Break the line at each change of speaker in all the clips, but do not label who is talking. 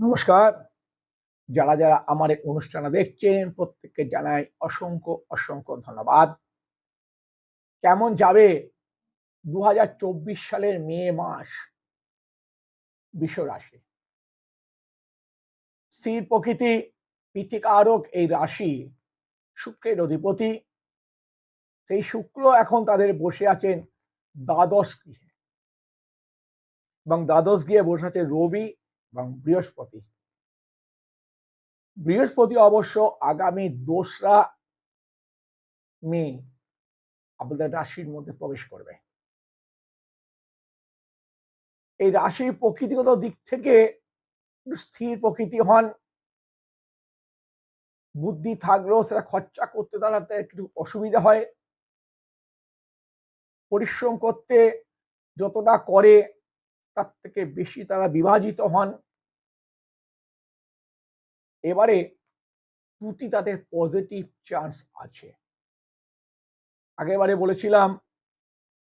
নমস্কার। যারা যারা আমার এই অনুষ্ঠানে দেখছেন, প্রত্যেককে জানাই অসংখ্য অসংখ্য ধন্যবাদ। কেমন যাবে দু হাজার চব্বিশ সালের মে মাস? বিশ্ব রাশি। স্থির প্রকৃতি পীতিকারক এই রাশি শুক্রের অধিপতি। সেই শুক্র এখন তাদের বসে আছেন দ্বাদশ গৃহে। এবং দ্বাদশ গৃহে বসে আছে রবি এবং বৃহস্পতি। বৃহস্পতি অবশ্য আগামী দোসরা মে আপনাদের রাশির মধ্যে প্রবেশ করবে। এই রাশির প্রকৃতিগত দিক থেকে স্থির প্রকৃতি হন। বুদ্ধি থাকলেও সেটা খরচা করতে দাঁড়াতে একটু অসুবিধা হয়। পরিশ্রম করতে যতটা করে তার থেকে বেশি তারা বিভাজিত হন। এবারে দুটি তাদের পজিটিভ চান্স আছে। আগেরবারে বলেছিলাম,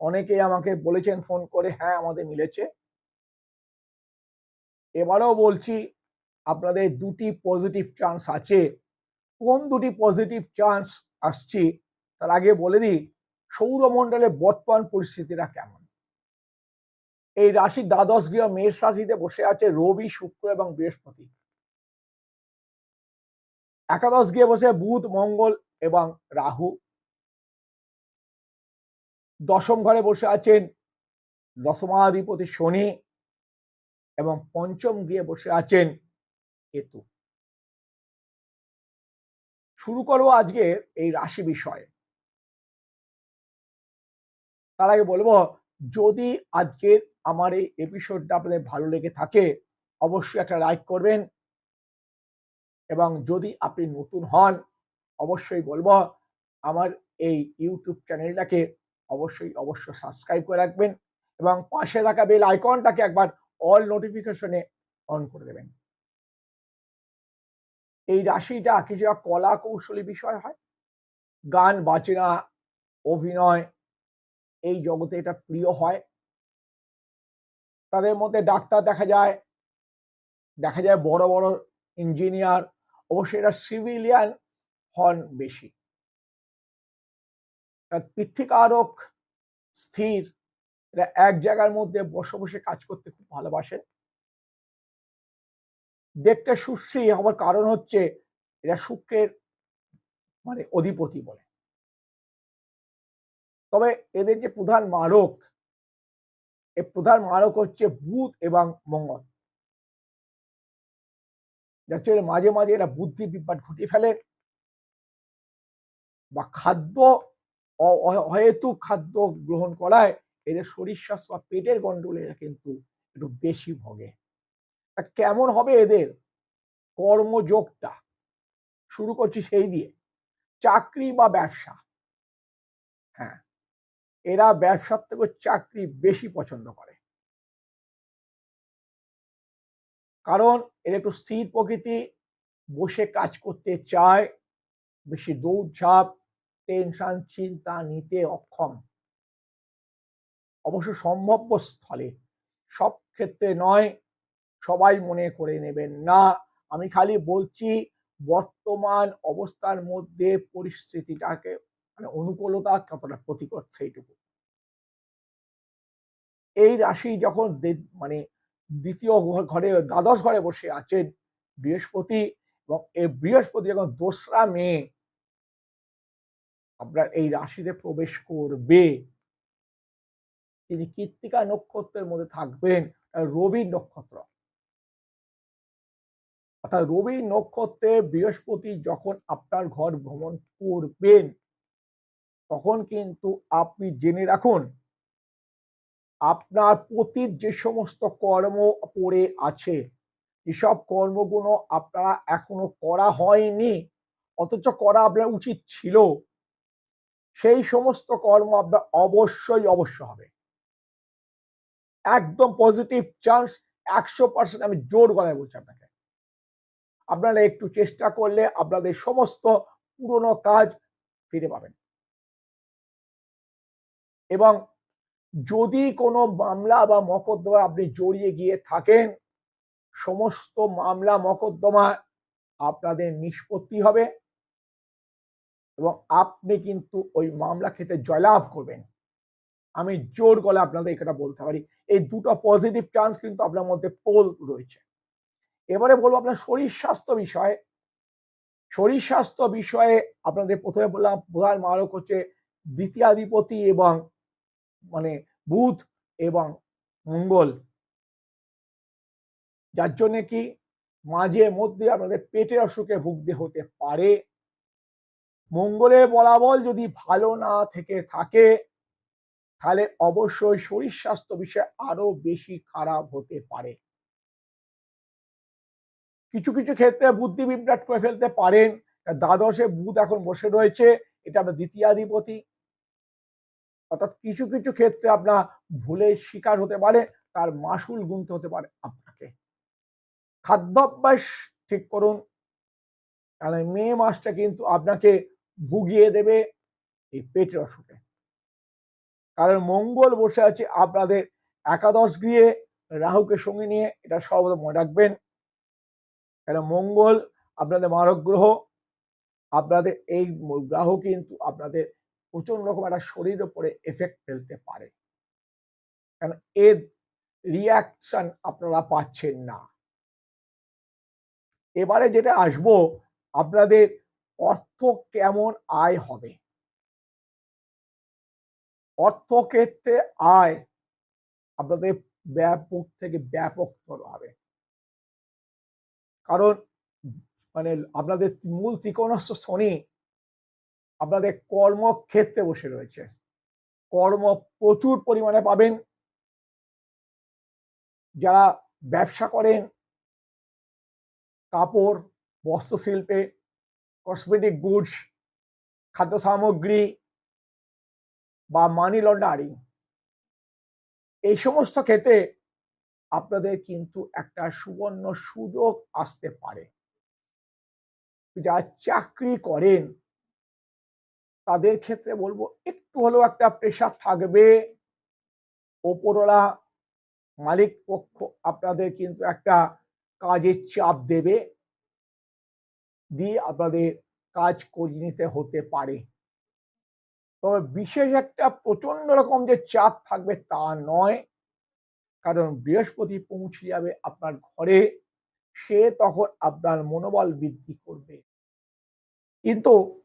অনেকে আমাকে বলেছেন ফোন করে হ্যাঁ আমাদের মিলেছে। এবারেও বলছি, আপনাদের দুটি পজিটিভ চান্স আছে। কোন দুটি পজিটিভ চান্স আসছি, তার আগে বলে দিই, সৌরমণ্ডলে বর্তমান পরিস্থিতিটা কেমন? এই রাশি দ্বাদশ গৃহ মেষ রাশিতে বসে আছে, রবি, শুক্র এবং বৃহস্পতি। একাদশ গিয়ে বসে বুধ, মঙ্গল এবং রাহু। দশম ঘরে বসে আছেন দশমাধিপতি শনি এবং পঞ্চম গিয়ে বসে আছেন কেতু। শুরু করব আজকে এই রাশি বিষয়ে। তার আগে বলব, যদি আজকের আমার এই এপিসোডটা আপনাদের ভালো লেগে থাকে, অবশ্যই একটা লাইক করবেন এবং যদি আপনি নতুন হন, অবশ্যই বলব, আমার এই ইউটিউব চ্যানেলটাকে অবশ্যই অবশ্য সাবস্ক্রাইব করে রাখবেন এবং পাশে থাকা বেল আইকনটাকে একবার অল নোটিফিকেশনে অন করে দেবেন। এই রাশিটা কিছুটা কলা কৌশলী বিষয় হয়? গান, বাজনা, অভিনয়, এই জগতে এটা প্রিয় হয়। তাদের মধ্যে ডাক্তার দেখা যায় দেখা যায় বড় বড় ইঞ্জিনিয়ার অবশ্যই এরা সিভিলিয়ান হন বেশি। পৃথিকারক স্থির, এরা এক জায়গার মধ্যে বসে বসে কাজ করতে খুব ভালোবাসেন। দেখতে সুশ্রী হওয়ার কারণ হচ্ছে এরা শুক্রের মানে অধিপতি বলে। তবে এদের যে প্রধান মারক এর প্রধান মারক হচ্ছে বুধ এবং মঙ্গল। যাচ্ছে মাঝে মাঝে এরা বুদ্ধি বিপাদ ঘটিয়ে ফেলে বা খাদ্য অহেতু খাদ্য গ্রহণ করায় এদের শরীর স্বাস্থ্য বা পেটের গন্ডলে এরা কিন্তু একটু বেশি ভোগে। কেমন হবে এদের? কর্মযোগটা। শুরু করছি সেই দিয়ে। চাকরি বা ব্যবসা। হ্যাঁ। এরা ব্যবসার থেকে চাকরি বেশি পছন্দ করে। কারণ এর একটু স্থির প্রকৃতি, বসে কাজ করতে চায়। বেশি দৌড়ঝাঁপ, টেনশন, চিন্তা নিতে অক্ষম। অবশ্য সম্ভাব্য স্থলে সব ক্ষেত্রে নয়, সবাই মনে করে নেবেন, না, আমি খালি বলছি বর্তমান অবস্থার মধ্যে পরিস্থিতিটাকে মানে অনুকূলতা কতটা প্রতিকট সেইটুকু। এই রাশি যখন মানে দ্বিতীয় ঘরে, দ্বাদশ ঘরে বসে আছেন বৃহস্পতি এবং এই বৃহস্পতি যখন দোসরা মে আপনার এই রাশিতে প্রবেশ করবে, তিনি কৃত্তিকা নক্ষত্রের মধ্যে থাকবেন রবি নক্ষত্র। অর্থাৎ রবি নক্ষত্রে বৃহস্পতি যখন আপনার ঘর ভ্রমণ করবেন, তখন কিন্তু আপনি জেনে রাখুন আপনার প্রতির যে সমস্ত কর্ম পড়ে আছে, এসব কর্মগুলো আপনারা এখনও করা হয়নি, অথচ করা আপনার উচিত ছিল। সেই সমস্ত কর্ম আপনার অবশ্যই অবশ্য হবে। একদম পজিটিভ চান্স একশো পার্সেন্ট আমি জোর গলায় বলছি আপনাকে। আপনারা একটু চেষ্টা করলে আপনাদের সমস্ত পুরনো কাজ ফিরে পাবেন। এবং যদি কোনো মামলা বা মকদ্দমা আপনি জড়িয়ে গিয়ে থাকেন, সমস্ত মামলা, মকদ্দমা আপনাদের নিষ্পত্তি হবে এবং আপনি কিন্তু ওই মামলা ক্ষেত্রে জয়লাভ করবেন। আমি জোর গলে আপনাদের এটা বলতে পারি। এই দুটো পজিটিভ চান্স কিন্তু আপনার মধ্যে পোল রয়েছে। এবারে বলব আপনার শরীর স্বাস্থ্য বিষয়ে। শরীর স্বাস্থ্য বিষয়ে আপনাদের প্রথমে বললাম, প্রধান মারক হচ্ছে দ্বিতীয়াধিপতি এবং মানে বুধ এবং মঙ্গল। যার জন্যে কি মাঝে মধ্যে আপনাদের পেটের অসুখে ভুগতে হতে পারে। মঙ্গলের বলাবল যদি ভালো না থেকে থাকে, তাহলে অবশ্যই শরীর স্বাস্থ্য বিষয়ে আরও বেশি খারাপ হতে পারে। কিছু কিছু ক্ষেত্রে বুদ্ধি বিভ্রাট করে ফেলতে পারেন। দ্বাদশে বুধ এখন বসে রয়েছে, এটা আপনার দ্বিতীয়াধিপতি। অর্থাৎ কিছু কিছু ক্ষেত্রে আপনার ভুলের শিকার হতে পারে, তার মাসুল গুনতে হতে পারে আপনাকে। খাদ্যাভ্যাস ঠিক করুন। তাহলে মে মাসটা কিন্তু আপনাকে ভুগিয়ে দেবে এই পেটের অসুখে। কারণ মঙ্গল বসে আছে আপনাদের একাদশ গৃহে, রাহুকে সঙ্গে নিয়ে, এটা সর্বদা মনে রাখবেন। কেন মঙ্গল আপনাদের মারক গ্রহ, আপনাদের এই গ্রাহ কিন্তু আপনাদের প্রচণ্ড রকম একটা শরীরের উপরে এফেক্ট ফেলতে পারে। কেন এর রিয়াকশন আপনারা পাচ্ছেন না। এবারে যেটা আসব, আপনাদের অর্থ কেমন আয় হবে? অর্থক্ষেত্রে আয় আপনাদের ব্যাপক থেকে ব্যাপকতর হবে। কারণ মানে আপনাদের মূল ত্রিকোণস্থ শনি আপনাদের কর্মক্ষেত্রে বসে রয়েছে। কর্ম প্রচুর পরিমাণে পাবেন। যারা ব্যবসা করেন, কাপড়, বস্ত্রশিল্পে কসমেটিক গুডস খাদ্য সামগ্রী বা মানি লন্ডারিং এই সমস্ত ক্ষেত্রে আপনাদের কিন্তু একটা সুবর্ণ সুযোগ আসতে পারে। যারা চাকরি করেন তাদের ক্ষেত্রে বলব, একটু হলেও একটা প্রেশার থাকবে। ওপরওয়ালা মালিক পক্ষ আপনাদের কিন্তু একটা কাজের চাপ দেবে। দিয়ে আপনাদের কাজ করিয়ে নিতে হতে পারে। তবে বিশেষ একটা প্রচণ্ড রকম যে চাপ থাকবে তা নয়। কারণ বৃহস্পতি পৌঁছে যাবে আপনার ঘরে, সে তখন আপনার মনোবল বৃদ্ধি করবে। কিন্তু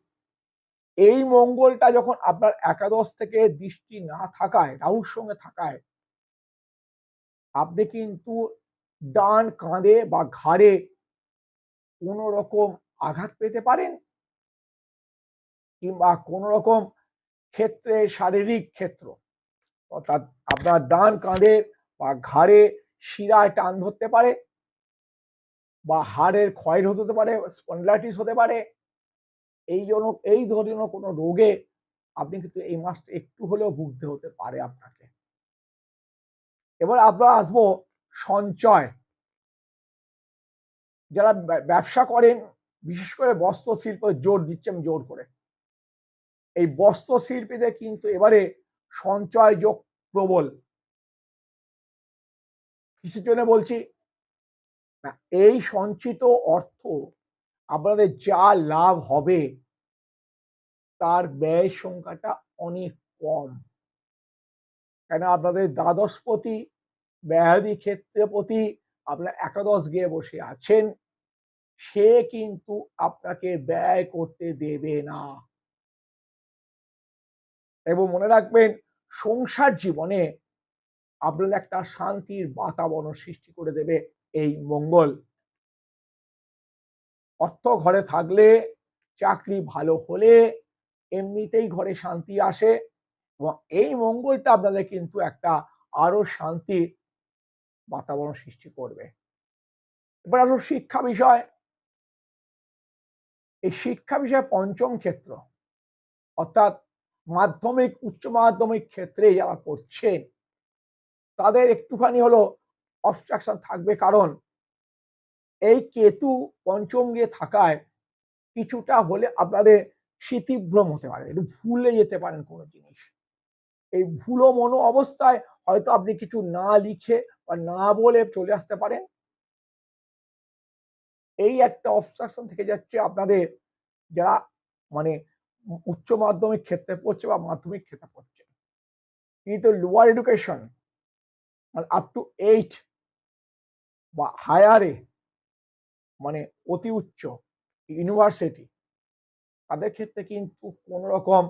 এই মঙ্গলটা যখন আপনার একাদশ থেকে দৃষ্টি না থাকায়, রাহুর সঙ্গে থাকায়, আপনি কিন্তু ডান কাঁধে বা ঘাড়ে কোনো রকম আঘাত পেতে পারেন কিংবা কোন রকম ক্ষেত্রে শারীরিক ক্ষেত্র। অর্থাৎ আপনার ডান কাঁধে বা ঘাড়ে শিরায় টান ধরতে পারে বা হাড়ের ক্ষয় হতে পারে স্পন্ডলাইটিস হতে পারে এই জন্য এই ধরনের কোনো রোগে আপনি কিন্তু এই মাসটা একটু হলেও ভুগতে হতে পারে আপনাকে। এবার আমরা আসব সঞ্চয়। যারা ব্যবসা করেন, বিশেষ করে বস্ত্র শিল্প জোর দিচ্ছেন জোর করে। এই বস্ত্র শিল্পীদের কিন্তু এবারে সঞ্চয় যোগ প্রবল। কিসের জন্য বলছি, না, এই সঞ্চিত অর্থ আপনাদের যা লাভ হবে, তার ব্যয় সংখ্যাটা অনেক কম। কেন আপনাদের দ্বাদশপতি, ব্যাধি ক্ষেত্রপতি, আপনার একাদশ গিয়ে বসে আছেন, সে কিন্তু আপনাকে ব্যয় করতে দেবে না। এবং মনে রাখবেন, সংসার জীবনে আপনাদের একটা শান্তির বাতাবরণ সৃষ্টি করে দেবে এই মঙ্গল। অর্থ ঘরে থাকলে, চাকরি ভালো হলে এমনিতেই ঘরে শান্তি আসে এবং এই মঙ্গলটা আপনাদের কিন্তু একটা আরও শান্তির বাতাবরণ সৃষ্টি করবে। এবার আসো শিক্ষা বিষয়। এই শিক্ষা বিষয় পঞ্চম ক্ষেত্র। অর্থাৎ মাধ্যমিক, উচ্চ মাধ্যমিক ক্ষেত্রে যারা করছেন তাদের একটুখানি হলো অবস্ট্রাকশন থাকবে। কারণ এই কেতু পঞ্চম গিয়ে থাকায় কিছুটা হলে আপনাদের স্মৃতিভ্রম হতে পারে। একটু ভুলে যেতে পারেন কোনো জিনিস। এই ভুলো মনো অবস্থায় হয়তো আপনি কিছু না লিখে বা না বলে চলে আসতে পারেন। এই একটা অবস্ট্রাকশন থেকে যাচ্ছে আপনাদের যারা মানে উচ্চ মাধ্যমিক ক্ষেত্রে পড়ছে বা মাধ্যমিক ক্ষেত্রে পড়ছে। কিন্তু lower education up to eight বা হায়ারে মানে অতি উচ্চ ইউনিভার্সিটি তাদের ক্ষেত্রে কিন্তু কোন রকম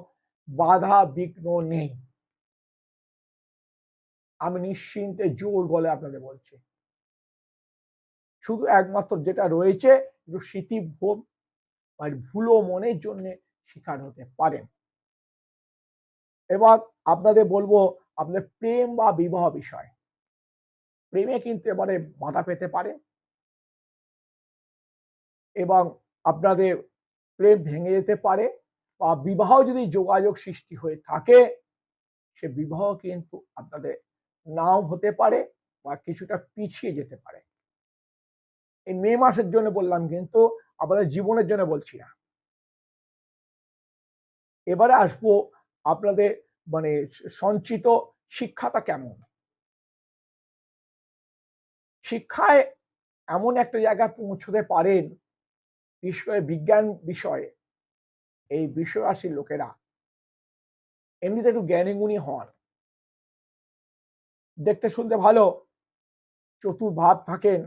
বাধা বিঘ্ন নেই। আমি নিশ্চিন্তে জোর গলে আপনাদের বলছি। শুধু একমাত্র যেটা রয়েছে স্মৃতিভোগ মানে ভুলো মনের জন্য শিকার হতে পারেন। এবার আপনাদের বলব আপনাদের প্রেম বা বিবাহ বিষয়। প্রেমে কিন্তু এবারে বাধা পেতে পারে। এবং আপনাদের প্রেম ভেঙে যেতে পারে বা বিবাহ যদি যোগাযোগ সৃষ্টি হয়ে থাকে, সে বিবাহ কিন্তু আপনাদের নাও হতে পারে বা কিছুটা পিছিয়ে যেতে পারে। এই মে মাসের জন্য বললাম কিন্তু আপনাদের জীবনের জন্য বলছি না। এবারে আসব আপনাদের মানে সঞ্চিত শিক্ষাটা কেমন? শিক্ষায় এমন একটা জায়গায় পৌঁছতে পারেন বিশেষ করে বিজ্ঞান বিষয়ে এই বিশ্বরাশির লোকেরা এমনিতে একটু জ্ঞানীগুণী হন। দেখতে শুনতে ভালো চতুর ভাব থাকেন,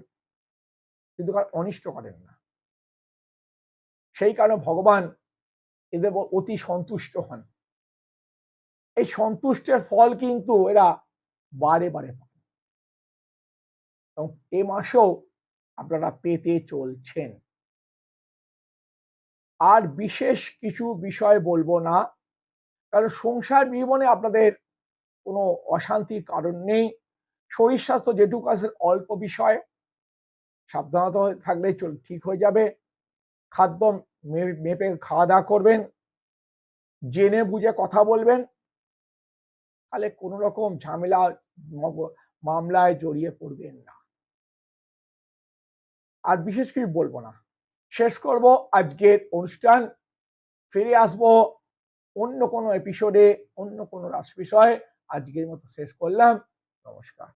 কিন্তু অনিষ্ট করেন না। সেই কারণে ভগবান এদের অতি সন্তুষ্ট হন। এই সন্তুষ্টের ফল কিন্তু এরা বারে বারে পান। এবং এ মাসেও আপনারা পেতে চলছেন। আর বিশেষ কিছু বিষয় বলব না। কারণ সংসার জীবনে আপনাদের কোনো অশান্তির কারণ নেই। শরীর স্বাস্থ্য যেটুকু আছে অল্প বিষয়। সাবধানতা থাকলে চল ঠিক হয়ে যাবে। খাদ্য মেপে খাওয়া দাওয়া করবেন। জেনে বুঝে কথা বলবেন। তাহলে কোনো রকম ঝামেলা মামলায় জড়িয়ে পড়বেন না। আর বিশেষ কিছু বলব না। শেষ করব আজকের অনুষ্ঠান। ফিরে আসব অন্য কোনো এপিসোডে অন্য কোনো রাস বিষয়ে আজকের মতো শেষ করলাম। নমস্কার।